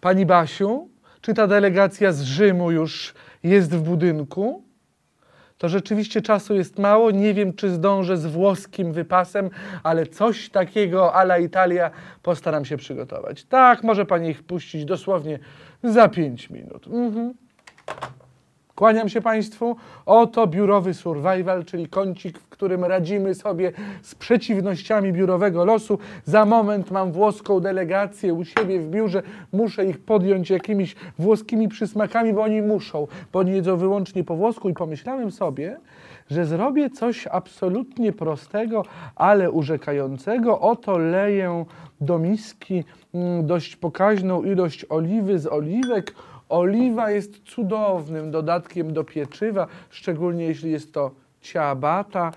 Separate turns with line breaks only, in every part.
Pani Basiu, czy ta delegacja z Rzymu już jest w budynku? To rzeczywiście czasu jest mało. Nie wiem, czy zdążę z włoskim wypasem, ale coś takiego ala Italia postaram się przygotować. Tak, może pani ich puścić dosłownie za pięć minut. Mhm. Kłaniam się Państwu. Oto biurowy survival, czyli kącik, w którym radzimy sobie z przeciwnościami biurowego losu. Za moment mam włoską delegację u siebie w biurze. Muszę ich podjąć jakimiś włoskimi przysmakami, bo oni muszą, bo oni jedzą wyłącznie po włosku. I pomyślałem sobie, że zrobię coś absolutnie prostego, ale urzekającego. Oto leję do miski mm, dość pokaźną ilość oliwy z oliwek. Oliwa jest cudownym dodatkiem do pieczywa, szczególnie jeśli jest to ciabata,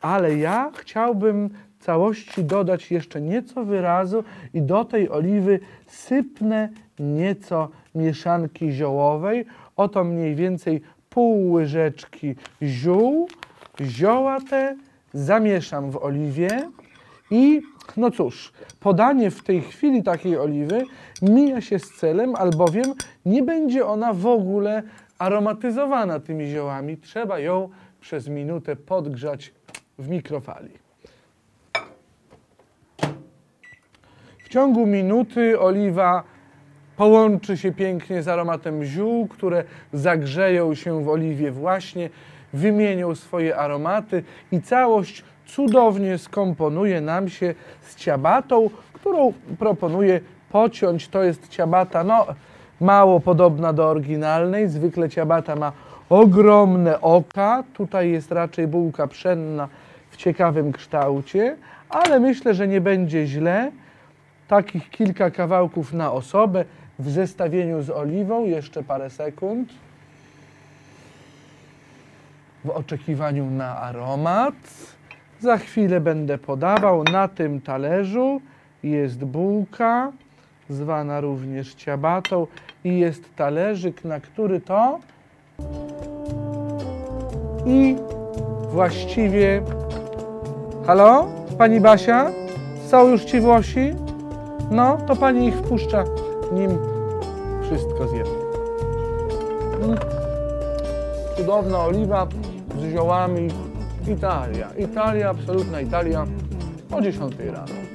ale ja chciałbym całości dodać jeszcze nieco wyrazu i do tej oliwy sypnę nieco mieszanki ziołowej. Oto mniej więcej pół łyżeczki ziół. Zioła te zamieszam w oliwie i no cóż, podanie w tej chwili takiej oliwy mija się z celem, albowiem nie będzie ona w ogóle aromatyzowana tymi ziołami. Trzeba ją przez minutę podgrzać w mikrofali. W ciągu minuty oliwa połączy się pięknie z aromatem ziół, które zagrzeją się w oliwie właśnie, wymienią swoje aromaty i całość cudownie skomponuje nam się z ciabatą, którą proponuję pociąć. To jest ciabata, no mało podobna do oryginalnej. Zwykle ciabata ma ogromne oka. Tutaj jest raczej bułka pszenna w ciekawym kształcie, ale myślę, że nie będzie źle. Takich kilka kawałków na osobę w zestawieniu z oliwą, jeszcze parę sekund. W oczekiwaniu na aromat. Za chwilę będę podawał. Na tym talerzu jest bułka, zwana również ciabatą, i jest talerzyk, na który to i właściwie. Halo? Pani Basia? Są już ci Włosi? No, to pani ich wpuszcza, nim wszystko zjemy. Mm. Cudowna oliwa z ziołami. Italia. Italia, absolutna Italia o 10 rano.